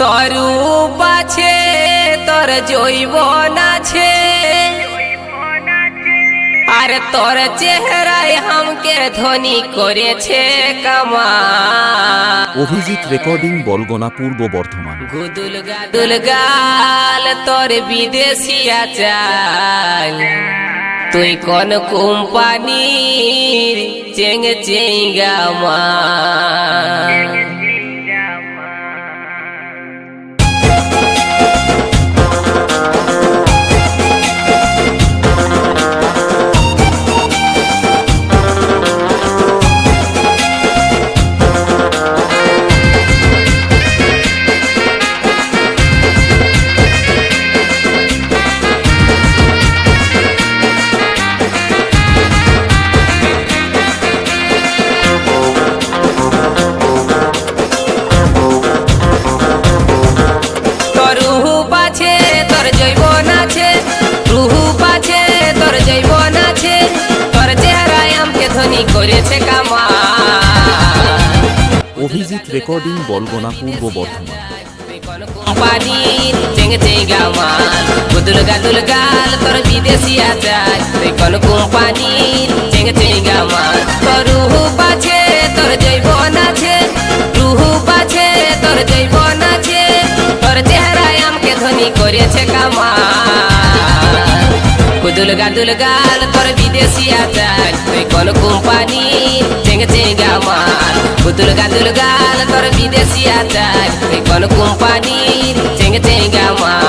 তোর আছে তোর জৈব আছে। আর তোর চেহারায় হামকে ধনী করেছে কামা অভিজিৎ রেকর্ডিং বলগোনা পূর্ব বর্ধমান। গুদুল গাদুল গাল তোর বিদেশি চাল তুই কোন কোম্পানির চেঙ্গ চেঙ্গা মা করেছে কামা অভিজিৎ রেকর্ডিং বলগোনা পূর্ব বর্ধমান। কোম্পানির চেঙ্গে চেঙ্গা মাল গুদুল গাদুল গাল তোর বিদেশি আচার। তুই কোন কোম্পানির চেঙ্গে চেঙ্গা মাল তোর রুহু পাছে তোর জৈবন আছে। রুহু পাছে তোর জৈবন আছে। তোর চেহারায় আমকে ধনী করেছে কামা গুদুল দুলগাল গাল তোর বিদেশি আচার তুই কোন কোম্পানি? চেঙ্গে চেঙ্গা মাল দুলগা দুলগাল গাল তোর বিদেশি আচার তুই কোন কোম্পানি? চেঙ্গে চেঙ্গা মাল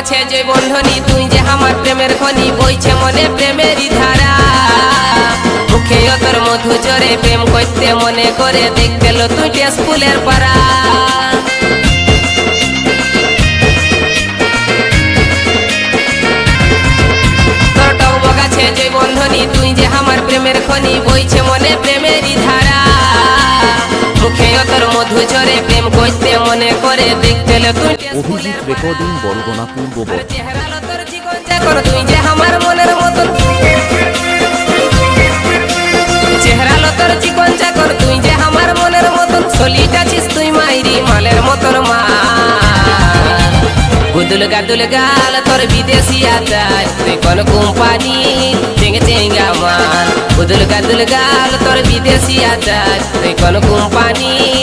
গাছে যে বন্ধনী, তুই যে আমার প্রেমের খনি, বইছে মনে প্রেমেরই ধারা। মুখে তোর মধু জরে প্রেম করতে মনে করে, দেখতে লো তুই স্কুলের পাড়া। তোর টক গাছে যে বন্ধনী, তুই যে আমার প্রেমের খনি, বইছে মনে ধারা মুখে তোর মধু জরে প্রেম করতে মনে করে দেখতে তুই অভিজিৎ রেকর্ডিং বলগোনা পূর্ব তুই যে আমার মনের মতন। গুদুল দুলগাল গাল তোর বিদেশি আচার তুই কোন কোম্পানি চেঙ্গে চেঙ্গা মাল গুদুল গাদুল গাল তোর বিদেশি আচার তুই কোন কোম্পানির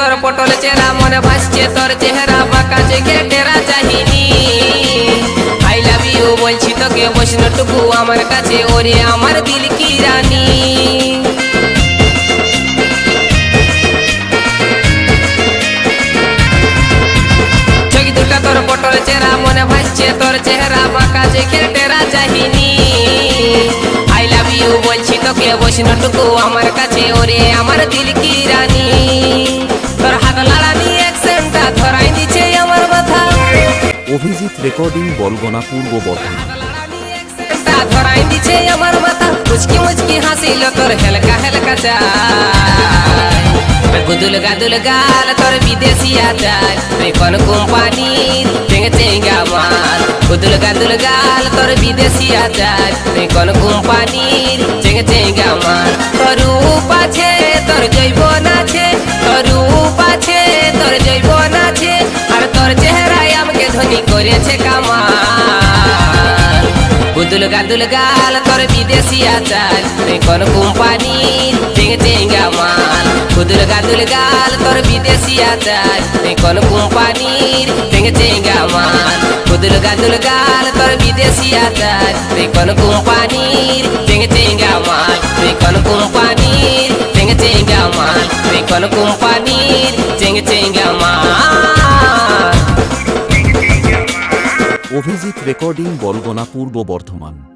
তোর পটল চেহারা মনে ভাসছে তোর চেহারা, বাঁকা চোখে টেরা চাহিনি আই লাভ ইউ বলছি তোকে বৈষ্ণটুকু আমার কাছে, ওরে আমার দিল কি রানী? দুটা তোর পটল চেহারা মনে ভাসছে তোর চেহারা, বাঁকা চোখে টেরা চাহিনি আই লাভ ইউ বলছি তোকে বৈষ্ণটুকু আমার কাছে, ওরে আমার দিল কি রানী? অভিজিৎ রেকর্ডিং বলগোনা পূর্ব বর্ধমান। ধরাই দিছে তোর হেলকা হেলকা চাই। কোন কোম্পানির চেঙ্গে চেঙ্গা মাল গুদুল গাদুল গাল তোর বিদেশি আচার। কোন কোম্পানির চেঙ্গে চেঙ্গা মাল তোর কামাল গুদুল গাদুল গাল তোর বিদেশি আচার। কোন কোম্পানির চেঙ্গে চেঙ্গা মাল। গুদুল গাদুল গাল তোর বিদেশি আচার। কোন কোম্পানির চেঙ্গে চেঙ্গা মাল। গুদুল গাদুল গাল তোর বিদেশি আচার। কোন কোম্পানির চেঙ্গে চেঙ্গা মাল। কোন কোম্পানির চেঙ্গে চেঙ্গা মাল। কোন কোম্পানির চেঙ্গে চেঙ্গা মাল। অভিজিৎ রেকর্ডিং বলগনা পূর্ব বর্ধমান।